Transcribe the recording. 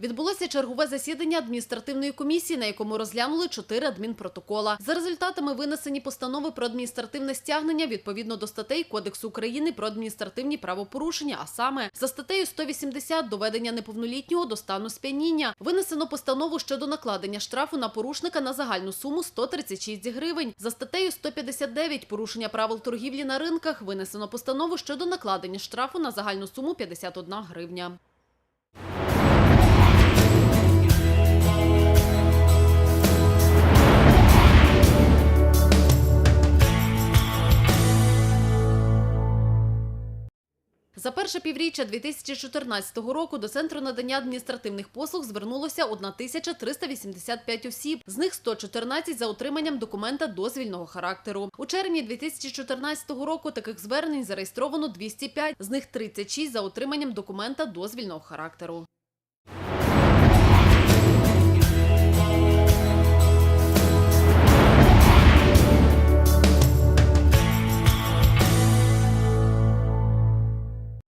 відбулося чергове засідання адміністративної комісії, на якому розглянули чотири адмінпротокола. За результатами винесені постанови про адміністративне стягнення відповідно до статей Кодексу України про адміністративні правопорушення, а саме за статтею 180 доведення неповнолітнього до стану сп'яніння. Винесено постанову щодо накладення штрафу на порушника на загальну суму 136 гривень. За статтею 159 порушення правил торгівлі на ринках винесено постанову щодо накладення штрафу на загальну суму 51 гривня. За перше півріччя 2014 року до центру надання адміністративних послуг звернулося 1385 осіб, з них 114 за отриманням документа дозвільного характеру. У червні 2014 року таких звернень зареєстровано 205, з них 36 за отриманням документа дозвільного характеру.